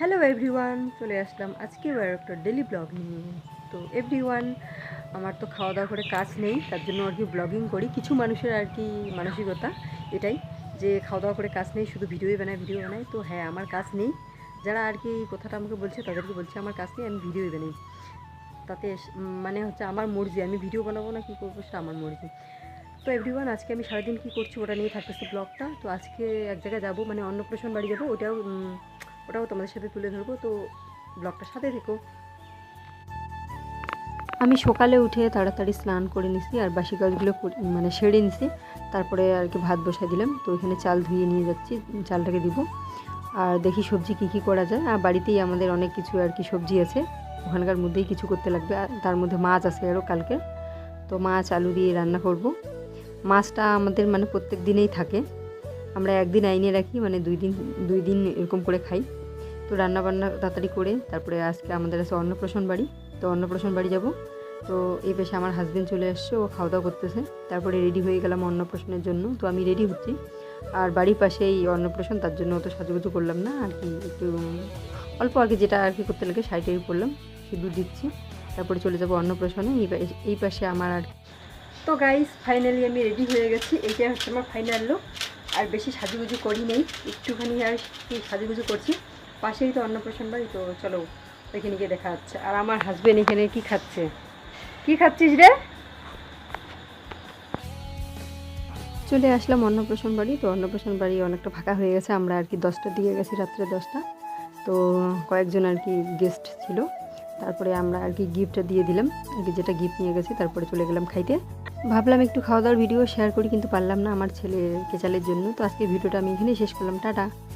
Hello everyone চলে আসলাম আজকে আর একটা ডেলি ব্লগ নিয়ে। তো এভরিওয়ান আমার তো খাওয়া দাওয়া করে কাজ নেই, তার জন্য আর কি ব্লগিং করি। কিছু মানুষের আর কি মানসিকতা এটাই যে খাওয়া দাওয়া করে কাজ নেই, শুধু ভিডিওই বানায় ভিডিও বানায়। তো হ্যাঁ আমার কাজ নেই। যারা আর কি কথাটা আমাকে বলছে, তাদেরকে বলছে আমার কাজ নেই, আমি ভিডিওই বানাই। তাতে মানে হচ্ছে আমার মর্জি, আমি ভিডিও বানাবো না, কী করব সেটা আমার মর্জি। তো এভরিওয়ান আজকে আমি সারাদিন কী করছি ওটা নিয়ে থাকতেছি ব্লগটা তো আজকে এক জায়গায় যাব মানে অন্নপ্রাশন বাড়ি যাব ওটাও ওটাও তোমাদের সাথে তুলে ধরবো, তো ব্লগটার সাথে থেকো। আমি সকালে উঠে তাড়াতাড়ি স্নান করে নিছি আর বাসি কাজগুলো মানে সেরে নিছি। তারপরে আর কি ভাত বসাই দিলাম, তো এখানে চাল ধুয়ে নিয়ে যাচ্ছি, চালটাকে দিব। আর দেখি সবজি কী কী করা যায়। আর বাড়িতেই আমাদের অনেক কিছু আর কি সবজি আছে, ওখানকার মধ্যেই কিছু করতে লাগবে। আর তার মধ্যে মাছ আছে আরও কালকে, তো মাছ, আলু দিয়ে রান্না করব। মাছটা আমাদের মানে প্রত্যেক দিনেই থাকে। আমরা একদিন আইনে রাখি মানে দুই দিন দুই দিন এরকম করে খাই। তো রান্না বান্না তাড়াতাড়ি করে, তারপরে আজকে আমাদের আছে অন্নপ্রাশন বাড়ি। তো অন্নপ্রাশন বাড়ি যাব। তো এই পেশে আমার হাজবেন্ড চলে আসছে, ও খাওয়া দাওয়া করতেছে। তারপরে রেডি হয়ে গেলাম অন্নপ্রাশনের জন্য। তো আমি রেডি হচ্ছি। আর বাড়ির পাশেই অন্নপ্রাশন, তার জন্য অত সাজুগুজু করলাম না। আর কি একটু অল্প আর কি যেটা আর কি করতে লাগে সাইডেই করলাম, সিঁদুর দিচ্ছি। তারপরে চলে যাব অন্নপ্রাশনে। এই এই পাশে আমার আর তো গাইস ফাইনালি আমি রেডি হয়ে গেছি। এইটা হচ্ছে আমার ফাইনাল লুক আর বেশি সাজুগুজু করি নেই একটুখানি আর কি সাজুগুজু করছি। পাশেই তো অন্নপ্রাশন বাড়ি, তো চলো ওইখানে গিয়ে দেখা যাচ্ছে আর আমার হাজবেন্ড এখানে কি খাচ্ছে? কি খাচ্ছিস রে? চলে আসলাম অন্নপ্রাশন বাড়ি, তো অন্নপ্রাশন বাড়ি অনেকটা ফাঁকা হয়ে গেছে। আমরা আর কি দশটা দিয়ে গেছি, রাত্রে দশটা। তো কয়েকজন আর কি গেস্ট ছিল। তারপরে আমরা আর কি গিফটটা দিয়ে দিলাম। আর কি যেটা গিফট নিয়ে গেছি, তারপরে চলে গেলাম খাইতে। ভাবলাম একটু খাওয়া দাওয়ার ভিডিও শেয়ার করি, কিন্তু পারলাম না আমার ছেলে কেচালের জন্য। তো আজকে ভিডিওটা আমি এখানেই শেষ করলাম। টাটা।